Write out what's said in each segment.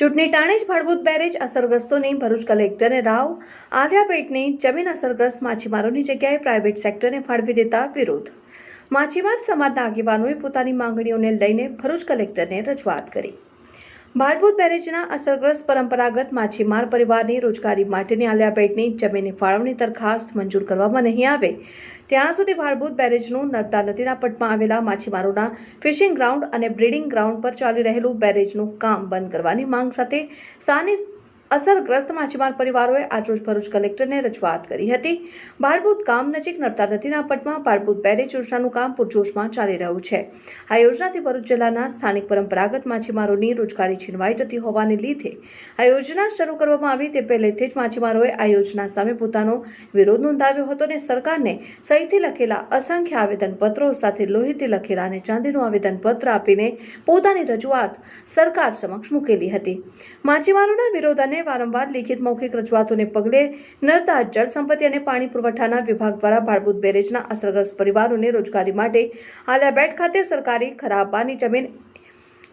ચૂંટણી ટાણે જ ભાડભૂત બેરેજ અસરગ્રસ્તોને ભરૂચ કલેક્ટરે રાવ આલિયાપેટની જમીન અસરગ્રસ્ત માછીમારોની જગ્યાએ પ્રાઇવેટ સેક્ટરને ફાળવી દેતા વિરોધ. માછીમાર સમાજના આગેવાનોએ પોતાની માંગણીઓને લઈને ભરૂચ કલેક્ટરને રજૂઆત કરી. ભાડભૂત બેરેજના અસરગ્રસ્ત પરંપરાગત માછીમાર પરિવારની રોજગારી માટેની આલિયાપેટની જમીનની ફાળવણી દરખાસ્ત મંજૂર કરવામાં નહીં આવે. ત્યાં સુધી ભાડભૂત બેરેજનું નર્મદા નદીના પટમાં આવેલા માછીમારોના ફિશિંગ ગ્રાઉન્ડ અને બ્રીડિંગ ગ્રાઉન્ડ પર ચાલી રહેલું બેરેજનું કામ બંધ કરવાની માંગ સાથે સ્થાનિક અસરગ્રસ્ત માછીમાર પરિવારોએ આજરોજ ભરૂચ કલેક્ટરને રજૂઆત કરી હતી. બાળભૂત ગામ નજીક નર્મદા નદીના પટમાં બાળભૂત બેરેજ યોજનાનું કામ પૂરજોશમાં ચાલી રહ્યું છે. આ યોજનાથી ભરૂચ જિલ્લાના સ્થાનિક પરંપરાગત માછીમારોની રોજગારી છીનવાઈ જતી હોવાને લીધે આ યોજના શરૂ કરવામાં આવી તે પહેલેથી જ માછીમારોએ આ યોજના સામે પોતાનો વિરોધ નોંધાવ્યો હતો અને સરકારને સહીથી લખેલા અસંખ્ય આવેદનપત્રો સાથે લોહીથી લખેલા અને ચાંદીનું આવેદનપત્ર આપીને પોતાની રજૂઆત સરકાર સમક્ષ મૂકેલી હતી. માછીમારોના વિરોધ અને વારંવાર લિખિત મૌખિક રજૂઆતોને પગલે નર્મદા જળ સંપત્તિ અને પાણી પુરવઠાના વિભાગ દ્વારા ભાડભૂત બેરેજના અસરગ્રસ્ત પરિવારોને રોજગારી માટે આલિયાબેટ ખાતે સરકારી ખરાબાની જમીન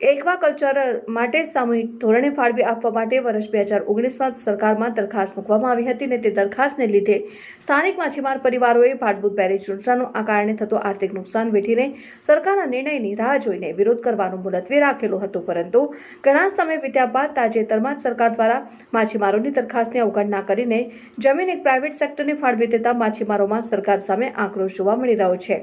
એકવા કલ્ચર માટે સામૂહિક ધોરણે ફાળવી આપવા માટે વર્ષ બે હજાર ઓગણીસમાં સરકારમાં દરખાસ્ત મૂકવામાં આવી હતી અને તે દરખાસ્તને લીધે સ્થાનિક માછીમાર પરિવારોએ ભાડભૂત બેરેજ યોજનાનું આ કારણે થતો આર્થિક નુકસાન વેઠીને સરકારના નિર્ણયની રાહ જોઈને વિરોધ કરવાનું મુલતવી રાખેલો હતો. પરંતુ ઘણા સમય વીત્યા બાદ તાજેતરમાં જ સરકાર દ્વારા માછીમારોની દરખાસ્તની અવગણના કરીને જમીન એક પ્રાઇવેટ સેક્ટરને ફાળવી દેતા માછીમારોમાં સરકાર સામે આક્રોશ જોવા મળી રહ્યો છે.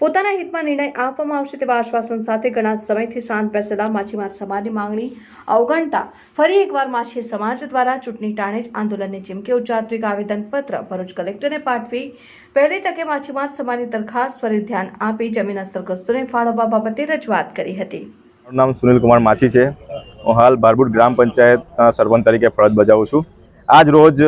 પોતાના હિતમાં નિર્ણય આપવામાં આવશે તેવા આશ્વાસન સાથે ઘણા સમયથી શાંત બેસેલા માછીમાર સમાજની માંગણી અવગણતા ફરી એકવાર માછી સમાજ દ્વારા ચૂંટણી ટાણે જ આંદોલનની ચીમકી ઉચ્ચારતું એક આવેદનપત્ર ભરૂચ કલેક્ટરને પાઠવી પહેલી તકે માછીમાર સમાજની દરખાસ્ત ફરી ધ્યાન આપી જમીન અસરગ્રસ્તોને ફાળવવા બાબતે રજૂઆત કરી હતી. મારું નામ સુનિલ કુમાર માછી છે. હું હાલ બારબુટ ગ્રામ પંચાયત સરપંચ તરીકે ફરજ બજાવું છું. આજ રોજ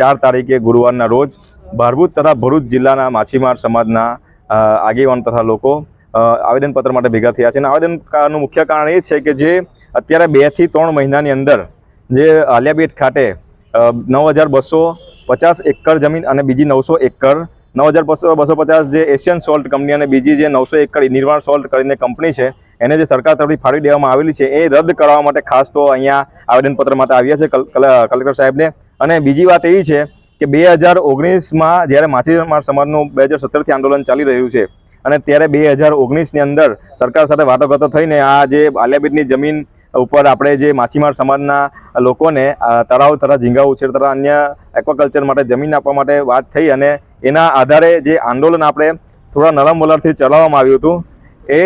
ચાર તારીખે ગુરુવારના રોજ ભારભૂત તથા ભરૂચ જિલ્લાના માછીમાર સમાજના આગેવાન તથા લોકો આવેદનપત્ર માટે ભેગા થયા છે. અને આવેદનનું મુખ્ય કારણ એ છે કે જે અત્યારે બેથી ત્રણ મહિનાની અંદર જે આલિયાબેટ ખાતે નવ હજાર બસો પચાસ એકર જમીન અને બીજી નવસો એકર, નવ હજાર બસો બસો પચાસ જે એશિયન સોલ્ટ કંપની અને બીજી જે નવસો એકર નિર્માણ સોલ્ટ કરીને કંપની છે, એને જે સરકાર તરફથી ફાળવી દેવામાં આવેલી છે, એ રદ કરવા માટે ખાસ તો અહીંયા આવેદનપત્ર માટે આવ્યા છે કલ- કલ- કલેક્ટર સાહેબને. અને બીજી વાત એવી છે કે બે હજાર ઓગણીસમાં જ્યારે માછીમાર સમાજનું બે હજાર સત્તરથી આંદોલન ચાલી રહ્યું છે અને ત્યારે બે હજાર ઓગણીસની અંદર સરકાર સાથે વાટાઘાટો થઈને આ જે આલિયાબેટની જમીન ઉપર આપણે જે માછીમાર સમાજના લોકોને તળાવ તથા ઝીંગા ઉછેર તથા અન્ય એક્વાકલ્ચર માટે જમીન આપવા માટે વાત થઈ અને એના આધારે જે આંદોલન આપણે થોડા નરમ વલણથી ચલાવવામાં આવ્યું હતું, એ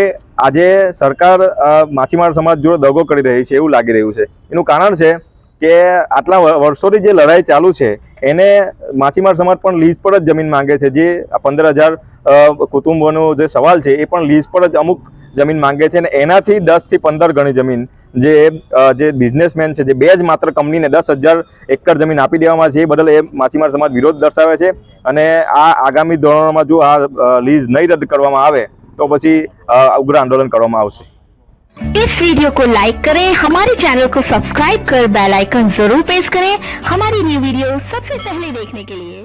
આજે સરકાર માછીમાર સમાજ જોડે દગો કરી રહી છે એવું લાગી રહ્યું છે. એનું કારણ છે કે આટલા વર્ષોથી જે લડાઈ ચાલુ છે, એને માછીમાર સમાજ પણ લીઝ પર જ જમીન માંગે છે, જે પંદર હજાર કુટુંબોનો જે સવાલ છે એ પણ લીઝ પર જ અમુક જમીન માંગે છે અને એનાથી દસથી પંદર ગણી જમીન જે અ, જે બિઝનેસમેન છે જે બે જ માત્ર કંપનીને દસ હજાર એકર જમીન આપી દેવામાં છે એ બદલ એ માછીમાર સમાજ વિરોધ દર્શાવે છે અને આ આગામી ધોરણોમાં જો આ અ, લીઝ નહીં રદ કરવામાં આવે તો પછી અ, ઉગ્ર આંદોલન કરવામાં આવશે इस वीडियो को लाइक करें हमारे चैनल को सब्सक्राइब कर बेल आइकन जरूर प्रेस करें हमारी न्यू वीडियो सबसे पहले देखने के लिए